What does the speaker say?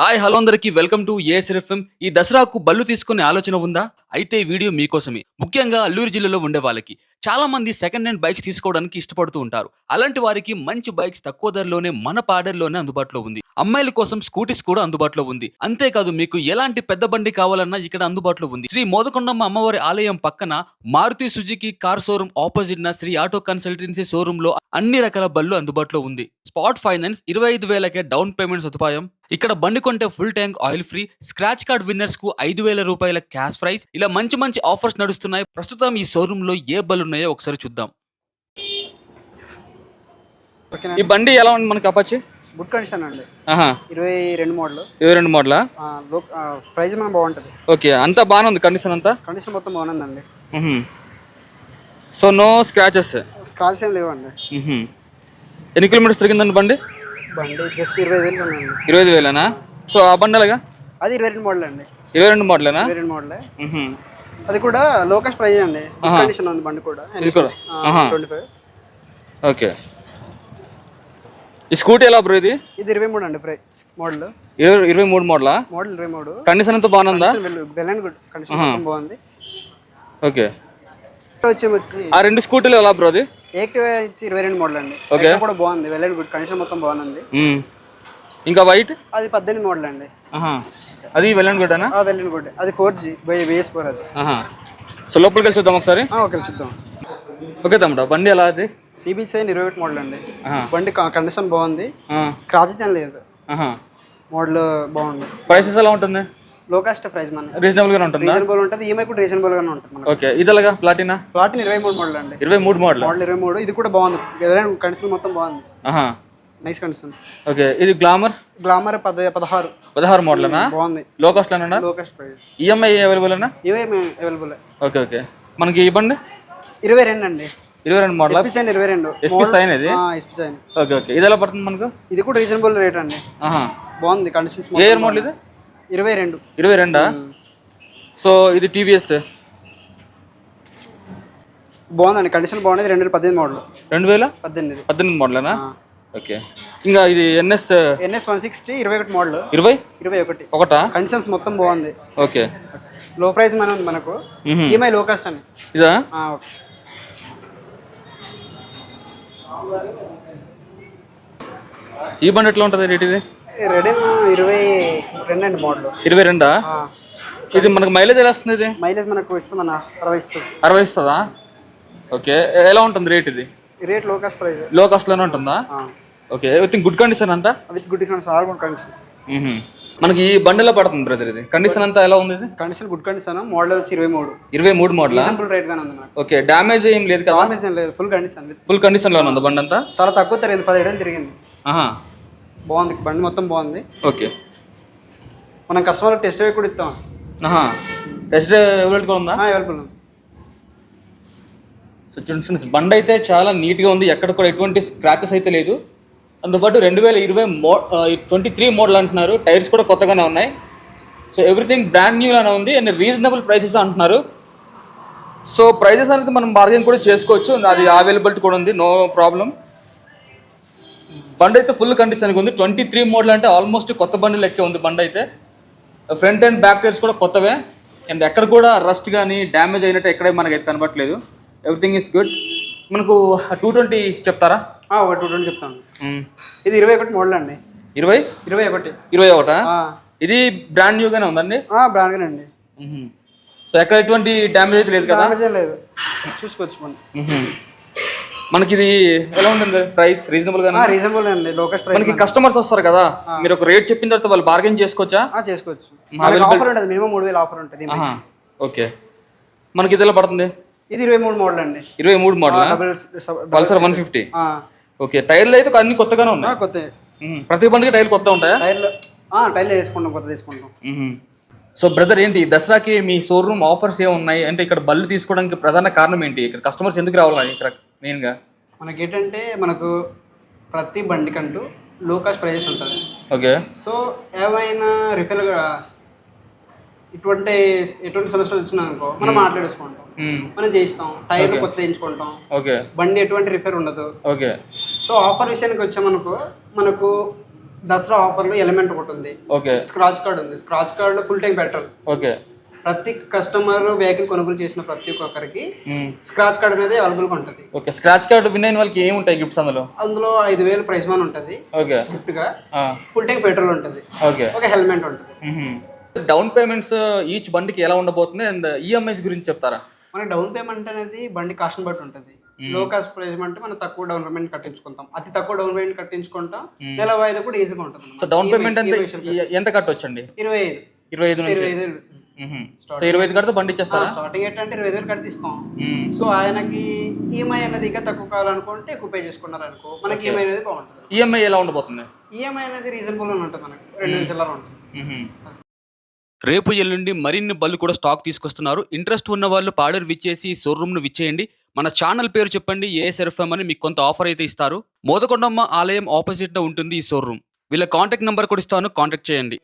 Hi hello అందరికి welcome to ASFM ఈ దసరాకు బళ్ళు తీసుకునే ఆలోచన ఉందా? అయితే ఈ వీడియో మీకోసమే. ముఖ్యంగా అల్లూరు జిల్లాలో ఉండే వాళ్ళకి. చాలా మంది సెకండ్ హ్యాండ్ బైక్స్ తీసుకోవడానికి ఇష్టపడుతూ ఉంటారు. అలాంటి వారికి మంచి బైక్స్ తక్కువ ధరలోనే మన పాడర్లోనే అందుబాటులో ఉంది. అమ్మాయిల కోసం స్కూటీస్ కూడా అందుబాటులో ఉంది. అంతేకాదు మీకు ఎలాంటి పెద్ద బండి కావాలన్నా ఇక్కడ అందుబాటులో ఉంది. శ్రీ మోదకొండమ్మ అమ్మవారి ఆలయం పక్కన Maruti Suzuki car showroom opposite న శ్రీ ఆటో కన్సల్టెన్సీ షోరూమ్లో అన్ని రకాల బళ్ళు అందుబాటులో ఉంది. స్పాట్ ఫైనాన్స్ ఇరవై ఐదు వేలకే డౌన్ పేమెంట్ సదుపాయం. ఇక్కడ బండి కొంటే full tank oil free scratch card విన్నర్స్కు ఐదు వేల రూపాయల క్యాష్ ప్రైస్. ఇలా మంచి మంచి ఆఫర్స్ నడుస్తున్నాయి. ప్రస్తుతం ఈ షోరూమ్లో ఏ బల్లు ఉన్నాయో ఒకసారి చూద్దాం. ఈ బండి ఎలా ఉంది మనకి అపాచి గుడ్ కండిషన్ అండి. ఇరవై రెండు మోడల్. ఇరవై రెండు మోడలా? ప్రైస్ మనం బాగుంటుంది. ఓకే. అంతా బాగానే ఉంది కండిషన్ అంతా? కండిషన్ మొత్తం బాగుందండి. సో నో స్క్రాచెస్ స్క్రాచ్ ఏం లేవండి. ఎన్ని కిలోమీటర్స్ తిరిగిందండి బండి? బండి జస్ట్ ఇరవై వేలు ఇరవై ఐదు వేలేనా? సో ఆ బండి అలాగా అది ఇరవై రెండు మోడల్ అండి ఇరవై రెండు మోడలేనా? ఇరవై రెండు మోడలే. అది కూడా లోకస్ ప్రైస్ అండి. కండిషన్ ఉంది బండి కూడా. Twenty five okay. ఈ స్కూటీ ఎలా బ్రో ఇది? ఇది ఇరవై మూడు అండి ప్రై మోడల్. ఇరవై మూడు మోడలా? మోడల్ ఇరవై మూడు. కండిషన్ అంతా బాగుందా? And good. కండిషన్ మొత్తం బాగుంది. ఓకే. వచ్చి ఆ రెండు స్కూటీలు ఎలా బ్రో అది? యాక్టివ్ వచ్చి ఇరవై రెండు మోడల్ అండి. Activa కూడా బాగుంది. వెల్ అండ్ గుడ్ కండిషన్ మొత్తం బాగుంది. ఇంకా వైట్? అది పద్దెనిమిది మోడల్ అండి. ఆహా. అది వెళ్ళండి గుడ్డనా? వెల్ అండ్ గుడ్ అది four G by BS four అది. సో లోపలికి వెళ్ళి చూద్దాం ఒకసారి? ఆ, ఓకే చూద్దాం. ఓకే తమ్ముడు బండి ఎలా అది? సిబిసిఐ ఇరవై ఒకటి మోడల్ అండి. బండి కండిషన్ బాగుంది. ఆ, క్రాచెస్ ఏం లేదు. మోడల్ బాగుంది. ప్రైసెస్ ఎలా ఉంటుంది? లో కాస్ట్ ప్రైస్ మన. రీజనబుల్ గానే ఉంటుందా? రీజనబుల్ ఉంటుంది ఈఎంఐ కూడా రీజనబుల్ గానే ఉంటుంది ఓకే ఇది ఎలాగా ప్లాటినా ప్లాటిన్ ఇరవై మూడు మోడల్ అండి. ఇరవై మూడు మోడల్ మోడల్ ఇరవై మూడు. ఇది కూడా బాగుంది. కండిషన్ మొత్తం బాగుంది. నైస్ కండిషన్స్ ఓకే ఇది గ్లామర్ గ్లామర్ పద పదహారు. పదహారు మోడల్నా బాగుంది. లో కాస్ట్ లోనా? Low cost price EMI available అన్నా ఈఎంఐ అవైలబుల్ ఓకే ఓకే మనకి బండి? ఇరవై రెండు అండి. ఇరవై రెండు మోడల్ ఎస్పీ సైన్ ఇరవై రెండు. ఎస్పీ సైన్ ఇది? ఎస్పీ సైన్ ఓకే ఓకే ఇది ఎలా పడుతుంది మనకు? ఇది కూడా రీజనబుల్ రేట్ అండి. ఆహా. బాగుంది కండిషన్స్ ఏ ఇయర్ మోడల్ ఇది? ఇరవై రెండు. ఇరవై రెండా? సో ఇది టీవీఎస్ బాగుందండి కండిషన్ బాగుంది. రెండు వేల పద్దెనిమిది మోడల్ రెండు వేల? పద్దెనిమిది. పద్దెనిమిది మోడలేనా ఓకే. ఇంకా ఇది ఎన్ఎస్ ఎన్ఎస్ వన్ సిక్స్టీ ఇరవై ఒకటి మోడల్. ఇరవై? ఇరవై ఒకటి? ఒకటా కండిషన్స్ మొత్తం బాగుంది. ఓకే. లో ప్రైస్ మన ఉంది మనకు. ఈఎంఐ లో కాస్ట్ అని. ఇదా? ఓకే. ఈ బండి ఎట్లా ఉంటుంది రేట్ ఇది? రెడీ ఇరవై రెండు అండి మోడల్. ఇరవై రెండా? ఇది మనకు మైలేజ్ ఎలా వస్తుంది ఇది? మైలేజ్ మనకు ఇస్తుందన్న అరవై ఇస్తుంది. అరవై ఇస్తుందా? ఓకే. ఎలా ఉంటుంది రేట్ ఇది? రేట్లో కాస్ట్ ప్రైస్లో కాస్ట్లోనే ఉంటుందా? ఓకే ఎవ్రీథింగ్ గుడ్ కండిషన్ అంతా? With good discounts all good conditions hmm. మనకి ఈ బండిలో పడుతుంది బ్రదర్ ఇది. కండిషన్ అంతా ఎలా ఉంది ఇది? కండిషన్ గుడ్ కండిషన్ మోడల్ వచ్చి ఇరవై మూడు. ఇరవై మూడు మోడల్ రీజనబుల్ రేట్ గానే ఉంది ఓకే డ్యామేజ్ ఏం లేదు కదా? డామేజ్ ఏం లేదు ఫుల్ కండిషన్ విత్ ఫుల్ కండిషన్లో ఉంది బండి అంతా చాలా తక్కువ తిరిగింది పదిహేడు తిరిగింది. ఆహా. బాగుంది బండి మొత్తం బాగుంది. ఓకే మనం కస్టమర్ టెస్ట్ డ్రైవ్ కూడా ఇస్తాం. ఆహా. టెస్ట్ డ్రైవ్ కూడా ఉందా? అవైలబుల్ ఉంది. సో చూడండి ఫ్రెండ్స్ బండి అయితే చాలా నీట్గా ఉంది. ఎక్కడ కూడా ఎటువంటి స్క్రాచెస్ అయితే లేదు. అందుబాటు రెండు వేల ఇరవై మో ట్వంటీ త్రీ మోడల్ అంటున్నారు. టైర్స్ కూడా కొత్తగానే ఉన్నాయి. సో ఎవ్రీథింగ్ బ్రాండ్ న్యూ లానే ఉంది. అండ్ రీజనబుల్ ప్రైసెస్ అంటున్నారు. సో ప్రైజెస్ అనేది మనం బార్గెన్ కూడా చేసుకోవచ్చు. అది అవైలబిలిటీ కూడా ఉంది. నో ప్రాబ్లం బండి అయితే ఫుల్ కండిషన్గా ఉంది. ట్వంటీ త్రీ మోడల్ అంటే ఆల్మోస్ట్ కొత్త బండి లెక్కే ఉంది బండి అయితే. ఫ్రంట్ అండ్ బ్యాక్ టైర్స్ కూడా కొత్తవే. అండ్ ఎక్కడ కూడా రస్ట్ కానీ డ్యామేజ్ అయినట్టు ఎక్కడే మనకైతే కనబడట్లేదు. ఎవ్రీథింగ్ ఈస్ గుడ్ మనకు టూ ట్వంటీ చెప్తారా? ఒకటి టూ ట్వంటీ చెప్తాను. ఇది ఇరవై ఒకటి మోడల్ అండి. ఇరవై? ఇరవై ఒకటి. ఇరవై ఒకటా? ఇది బ్రాండ్ న్యూగానే ఉందండి? బ్రాండ్ అండి. సో ఎక్కడ ఎటువంటి డ్యామేజ్ అయితే లేదు కదా? లేదు. చూసుకోవచ్చు మనం. మనకి ఇది ఎలా ఉంటుంది ప్రైస్ రీజనబుల్ గానే రీజనబుల్ అండి. లోకస్ ప్రైస్ మనకి కస్టమర్స్ వస్తారు కదా? మీరు ఒక రేట్ చెప్పిన తర్వాత వాళ్ళు బార్గెన్ చేసుకోవచ్చా? చేసుకోవచ్చు. ఆఫర్ ఉంటుంది. మినిమం మూడు వేలు ఆఫర్ ఉంటుంది ఓకే. మనకి ఇది ఎలా పడుతుంది? ఇది ఇరవై మూడు మోడల్ అండి. ఇరవై మూడు model Pulsar one fifty okay టైర్లు అయితే అన్ని కొత్తగానే ఉన్నాయి. కొత్త. ప్రతి బండికి టైర్లు కొత్త ఉంటాయా? టైర్లు టైర్లు వేసుకుంటాం కొత్త తీసుకుంటాం. సో బ్రదర్ ఏంటి దసరాకి మీ షోరూమ్ ఆఫర్స్ ఏ ఉన్నాయి? అంటే ఇక్కడ బళ్ళు తీసుకోవడానికి ప్రధాన కారణం ఏంటి? ఇక్కడ కస్టమర్స్ ఎందుకు రావాలి ఇక్కడ మెయిన్గా మనకి ఏంటంటే మనకు ప్రతి బండికంటూ లో కాస్ట్ ప్రైజెస్ ఉంటుంది. ఓకే. సో ఏమైనా రిఫిల్ ఇటువంటి ఎటువంటి సమస్యలు వచ్చినా అనుకో మనం మాట్లాడేసుకుంటాం. మ్మ్. మనం చేయిస్తాం. టైర్లు కొత్త వేయించుకుంటాం ఓకే బండి ఎటువంటి రిపేర్ ఉండదు. ఓకే సో ఆఫర్ విషయానికి వచ్చామనుకో మనకు దసరా ఆఫర్లో ఎలిమెంట్ ఒకటి ఉంది. ఓకే స్క్రాచ్ కార్డ్ ఉంది. Scratch card full time petrol okay ప్రతి కస్టమర్ వెహికల్ కొనుగోలు చేసిన ప్రతి ఒక్కరికి స్క్రాచ్ కార్డ్ అనేది అవైలబుల్గా ఉంటుంది. ఓకే స్క్రాచ్ కార్డ్ విన్ అయిన వాళ్ళకి ఏముంటాయి గిఫ్ట్స్ అందులో? అందులో ఐదు వేలు ప్రైజ్ మనీ ఉంటుంది. ఓకే గిఫ్ట్గా ఫుల్ టైం పెట్రోల్ ఉంటుంది. ఓకే ఒక హెల్మెట్ ఉంటుంది. డౌన్ పేమెంట్స్ ఈచ్ బండికి ఎలా ఉండబోతుంది అండ్ ఈఎంఐస్ గురించి చెప్తారా? మన డౌన్ పేమెంట్ అనేది బండి కాస్ట్ బట్టి ఉంటుంది. లో కాస్ట్ ప్రైస్ అంటే మనం తక్కువ డౌన్ పేమెంట్ కట్టించుకుంటాం. అతి తక్కువ డౌన్ పేమెంట్ కట్టించుకుంటాం. నెల వాయిదా కూడా ఈజీగా ఉంటుంది సో డౌన్ పేమెంట్ ఎంత ఎంత కట్టొచ్చండి? ఇరవై ఐదు. ఇరవై ఐదు ఇరవై ఐదు. సో ఇరవై ఐదు కడితే బండి ఇచ్చేస్తారా? స్టార్టింగ్ ఏంటంటే ఇరవై ఐదు వేలు కడితే ఇస్తాం. సో ఆయనకి ఈఎంఐ అనేది ఇంకా తక్కువ కావాలనుకుంటే ఎక్కువ పే చేసుకున్నారు అనుకో మనకి ఈఎంఐ అనేది బాగుంటుంది. ఈఎంఐ ఎలా ఉండబోతుంది? ఈఎంఐ అనేది రీజనబుల్ ఉంటుంది మనకి. రెండు వేల ఉంటుంది. రేపు ఎల్లుండి మరిన్ని బళ్ళు కూడా స్టాక్ తీసుకొస్తున్నారు. ఇంట్రెస్ట్ ఉన్న వాళ్ళు పాడర్ విచ్చేసి షోరూమ్ను విచ్చేయండి. మన ఛానల్ పేరు చెప్పండి. ఏఎస్ఎర్ఎఫ్ఎం అని మీకు కొంత ఆఫర్ అయితే ఇస్తారు. మోదకొండమ్మ ఆలయం ఆపోజిట్ ఉంటుంది ఈ షోరూమ్. వీళ్ళ కాంటాక్ట్ నెంబర్ కూడా ఇస్తాను. కాంటాక్ట్ చేయండి.